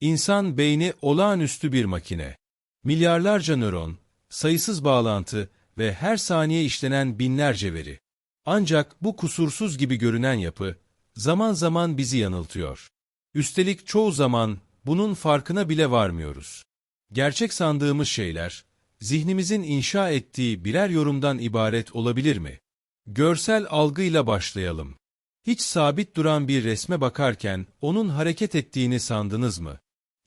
İnsan beyni olağanüstü bir makine. Milyarlarca nöron, sayısız bağlantı ve her saniye işlenen binlerce veri. Ancak bu kusursuz gibi görünen yapı, zaman zaman bizi yanıltıyor. Üstelik çoğu zaman bunun farkına bile varmıyoruz. Gerçek sandığımız şeyler, zihnimizin inşa ettiği birer yorumdan ibaret olabilir mi? Görsel algıyla başlayalım. Hiç sabit duran bir resme bakarken onun hareket ettiğini sandınız mı?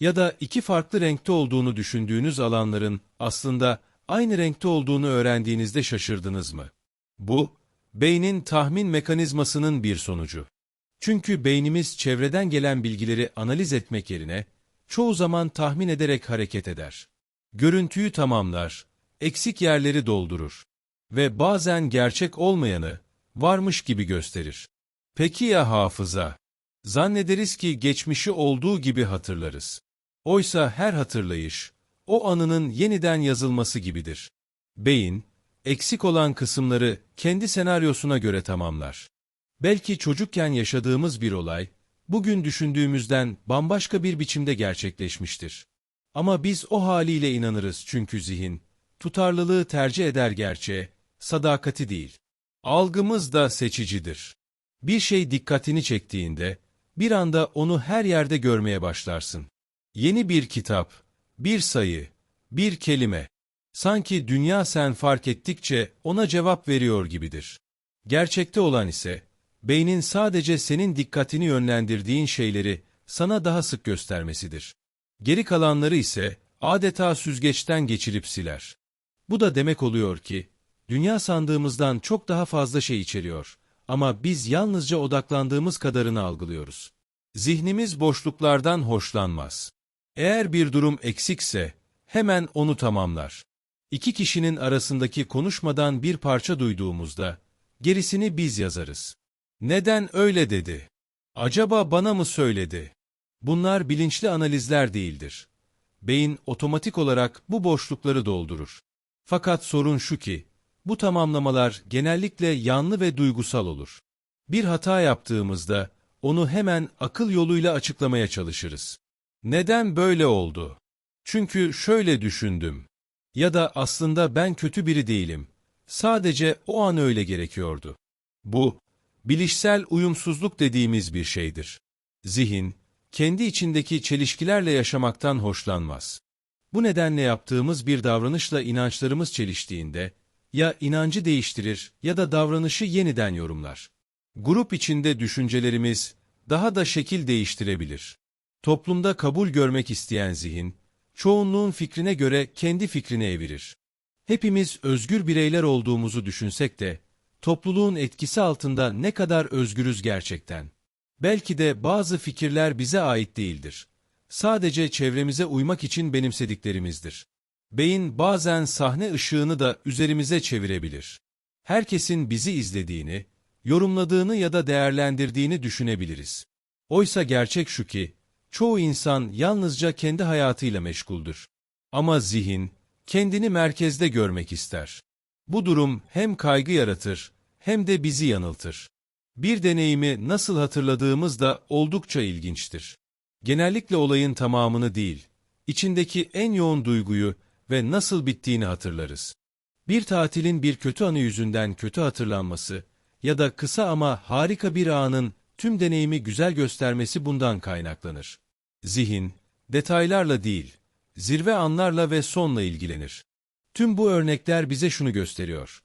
Ya da iki farklı renkte olduğunu düşündüğünüz alanların aslında aynı renkte olduğunu öğrendiğinizde şaşırdınız mı? Bu, beynin tahmin mekanizmasının bir sonucu. Çünkü beynimiz çevreden gelen bilgileri analiz etmek yerine, çoğu zaman tahmin ederek hareket eder. Görüntüyü tamamlar, eksik yerleri doldurur ve bazen gerçek olmayanı varmış gibi gösterir. Peki ya hafıza? Zannederiz ki geçmişi olduğu gibi hatırlarız. Oysa her hatırlayış, o anının yeniden yazılması gibidir. Beyin, eksik olan kısımları kendi senaryosuna göre tamamlar. Belki çocukken yaşadığımız bir olay, bugün düşündüğümüzden bambaşka bir biçimde gerçekleşmiştir. Ama biz o haliyle inanırız çünkü zihin, tutarlılığı tercih eder gerçeğe, sadakati değil. Algımız da seçicidir. Bir şey dikkatini çektiğinde, bir anda onu her yerde görmeye başlarsın. Yeni bir kitap, bir sayı, bir kelime. Sanki dünya sen fark ettikçe ona cevap veriyor gibidir. Gerçekte olan ise, beynin sadece senin dikkatini yönlendirdiğin şeyleri sana daha sık göstermesidir. Geri kalanları ise adeta süzgeçten geçirip siler. Bu da demek oluyor ki, dünya sandığımızdan çok daha fazla şey içeriyor ama biz yalnızca odaklandığımız kadarını algılıyoruz. Zihnimiz boşluklardan hoşlanmaz. Eğer bir durum eksikse hemen onu tamamlar. İki kişinin arasındaki konuşmadan bir parça duyduğumuzda gerisini biz yazarız. Neden öyle dedi? Acaba bana mı söyledi? Bunlar bilinçli analizler değildir. Beyin otomatik olarak bu boşlukları doldurur. Fakat sorun şu ki, bu tamamlamalar genellikle yanlı ve duygusal olur. Bir hata yaptığımızda onu hemen akıl yoluyla açıklamaya çalışırız. Neden böyle oldu? Çünkü şöyle düşündüm. Ya da aslında ben kötü biri değilim. Sadece o an öyle gerekiyordu. Bu, bilişsel uyumsuzluk dediğimiz bir şeydir. Zihin, kendi içindeki çelişkilerle yaşamaktan hoşlanmaz. Bu nedenle yaptığımız bir davranışla inançlarımız çeliştiğinde, ya inancı değiştirir ya da davranışı yeniden yorumlar. Grup içinde düşüncelerimiz daha da şekil değiştirebilir. Toplumda kabul görmek isteyen zihin, çoğunluğun fikrine göre kendi fikrine evirir. Hepimiz özgür bireyler olduğumuzu düşünsek de, topluluğun etkisi altında ne kadar özgürüz gerçekten? Belki de bazı fikirler bize ait değildir. Sadece çevremize uymak için benimsediklerimizdir. Beyin bazen sahne ışığını da üzerimize çevirebilir. Herkesin bizi izlediğini, yorumladığını ya da değerlendirdiğini düşünebiliriz. Oysa gerçek şu ki, çoğu insan yalnızca kendi hayatıyla meşguldür. Ama zihin, kendini merkezde görmek ister. Bu durum hem kaygı yaratır, hem de bizi yanıltır. Bir deneyimi nasıl hatırladığımız da oldukça ilginçtir. Genellikle olayın tamamını değil, içindeki en yoğun duyguyu ve nasıl bittiğini hatırlarız. Bir tatilin bir kötü anı yüzünden kötü hatırlanması ya da kısa ama harika bir anın tüm deneyimi güzel göstermesi bundan kaynaklanır. Zihin, detaylarla değil, zirve anlarla ve sonla ilgilenir. Tüm bu örnekler bize şunu gösteriyor.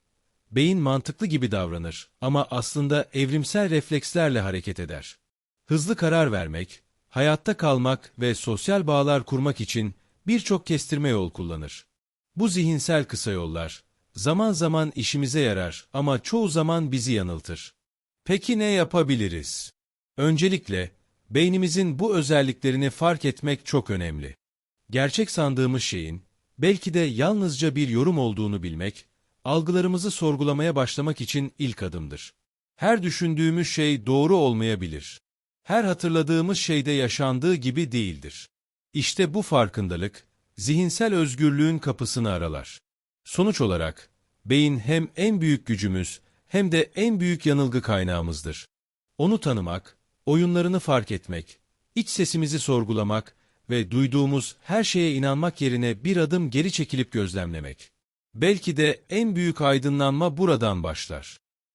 Beyin mantıklı gibi davranır ama aslında evrimsel reflekslerle hareket eder. Hızlı karar vermek, hayatta kalmak ve sosyal bağlar kurmak için birçok kestirme yol kullanır. Bu zihinsel kısa yollar, zaman zaman işimize yarar ama çoğu zaman bizi yanıltır. Peki ne yapabiliriz? Öncelikle, beynimizin bu özelliklerini fark etmek çok önemli. Gerçek sandığımız şeyin, belki de yalnızca bir yorum olduğunu bilmek, algılarımızı sorgulamaya başlamak için ilk adımdır. Her düşündüğümüz şey doğru olmayabilir. Her hatırladığımız şeyde yaşandığı gibi değildir. İşte bu farkındalık, zihinsel özgürlüğün kapısını aralar. Sonuç olarak, beyin hem en büyük gücümüz hem de en büyük yanılgı kaynağımızdır. Onu tanımak, oyunlarını fark etmek, iç sesimizi sorgulamak ve duyduğumuz her şeye inanmak yerine bir adım geri çekilip gözlemlemek. Belki de en büyük aydınlanma buradan başlar.